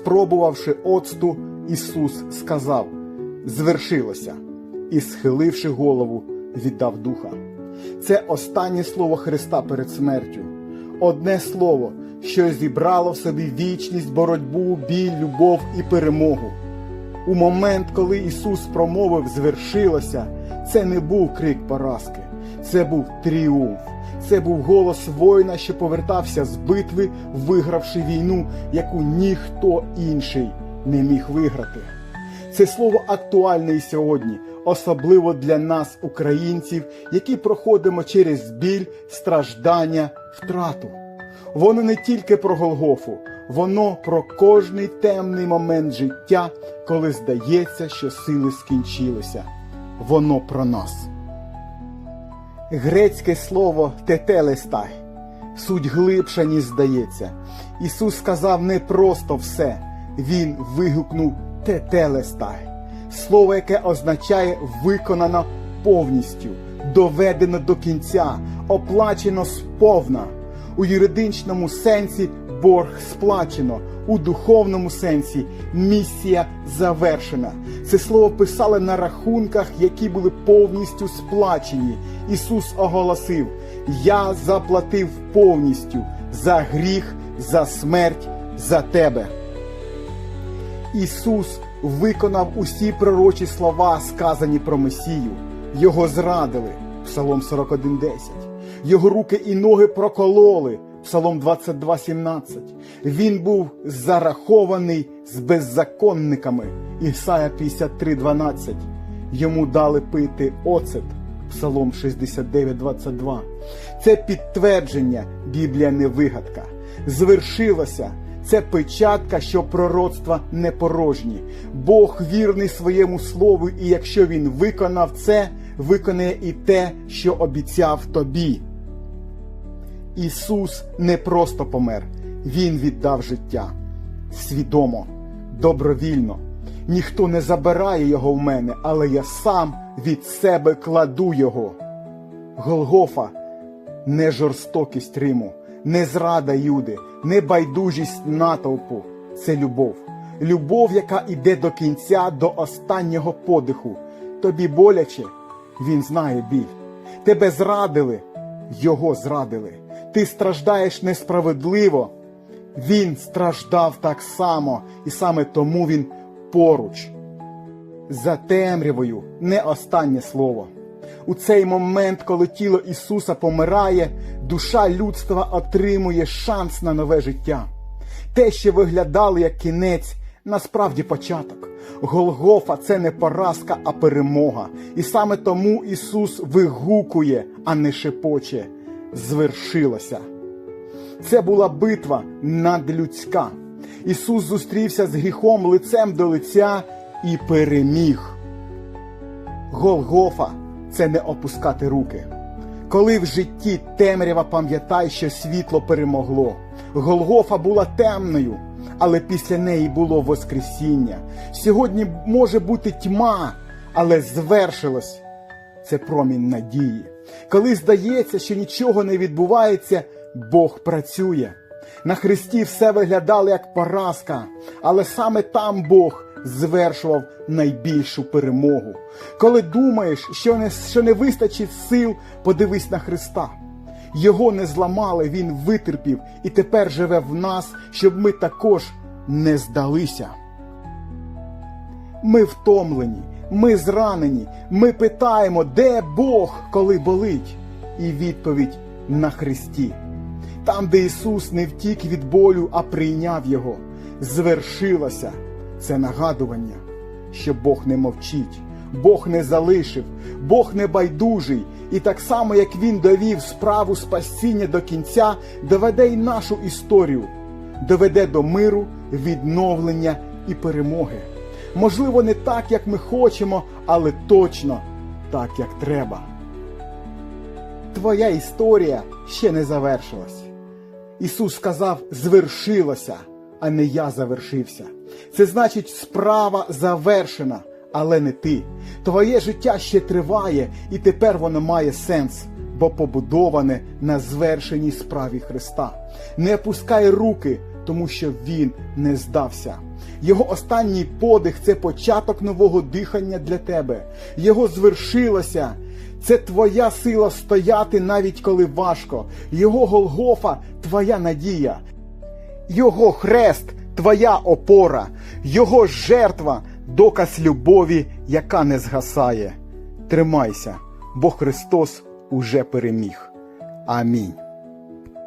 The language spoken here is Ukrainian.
спробувавши оцту, Ісус сказав: Звершилося, і, схиливши голову, віддав духа. Це останнє слово Христа перед смертю. Одне слово, що зібрало в собі вічність, боротьбу, біль, любов і перемогу. У момент, коли Ісус промовив звершилося, це не був крик поразки, це був тріумф. Це був голос воїна, що повертався з битви, вигравши війну, яку ніхто інший не міг виграти. Це слово актуальне і сьогодні, особливо для нас, українців, які проходимо через біль, страждання, втрату. Воно не тільки про Голгофу, воно про кожний темний момент життя, коли здається, що сили скінчилися. Воно про нас. Грецьке слово тетелестай. Суть глибша, ніж здається. Ісус сказав не просто все, Він вигукнув тетелестай. Слово, яке означає виконано повністю, доведено до кінця, оплачено сповна. У юридичному сенсі борг сплачено, у духовному сенсі місія завершена. Це слово писали на рахунках, які були повністю сплачені. Ісус оголосив: Я заплатив повністю за гріх, за смерть, за тебе. Ісус виконав усі пророчі слова, сказані про Месію. Його зрадили. Псалом 41.10. Його руки і ноги прокололи. Псалом 22.17. Він був зарахований з беззаконниками. Ісая 53.12. Йому дали пити оцет. Псалом 69.22. Це підтвердження, Біблія не вигадка. Звершилося. Це печатка, що пророцтва не порожні. Бог вірний своєму слову, і якщо він виконав це, виконає і те, що обіцяв тобі. Ісус не просто помер, Він віддав життя свідомо, добровільно. Ніхто не забирає його в мене, але я сам від себе кладу його. Голгофа не жорстокість Риму, не зрада Юди, не байдужість натовпу. Це любов. Любов, яка іде до кінця, до останнього подиху. Тобі боляче, він знає біль. Тебе зрадили, його зрадили. Ти страждаєш несправедливо. Він страждав так само, і саме тому він поруч. За темрявою не останнє слово. У цей момент, коли тіло Ісуса помирає, душа людства отримує шанс на нове життя. Те, що виглядало як кінець, насправді початок. Голгофа це не поразка, а перемога. І саме тому Ісус вигукує, а не шепоче. Звершилося. Це була битва надлюдська. Ісус зустрівся з гріхом лицем до лиця і переміг. Голгофа це не опускати руки. Коли в житті темрява пам'ятай, що світло перемогло. Голгофа була темною, але після неї було Воскресіння. Сьогодні може бути тьма, але звершилось. Це промінь надії. Коли здається, що нічого не відбувається, Бог працює. На Христі все виглядало як поразка, але саме там Бог звершував найбільшу перемогу. Коли думаєш, що не, що не вистачить сил, подивись на Христа. Його не зламали, Він витерпів і тепер живе в нас, щоб ми також не здалися. Ми втомлені, ми зранені, ми питаємо, де Бог, коли болить? І відповідь на Христі. Там, де Ісус не втік від болю, а прийняв його, звершилося це нагадування, що Бог не мовчить, Бог не залишив, Бог не байдужий, і так само, як Він довів справу спасіння до кінця, доведе й нашу історію, доведе до миру, відновлення і перемоги. Можливо, не так, як ми хочемо, але точно так, як треба. Твоя історія ще не завершилась. Ісус сказав, звершилося, а не я завершився. Це значить, справа завершена, але не ти. Твоє життя ще триває, і тепер воно має сенс, бо побудоване на звершеній справі Христа. Не опускай руки, тому що він не здався. Його останній подих це початок нового дихання для тебе. Його звершилося. Це твоя сила стояти навіть коли важко. Його Голгофа твоя надія. Його хрест твоя опора, Його жертва доказ любові, яка не згасає. Тримайся, бо Христос уже переміг. Амінь.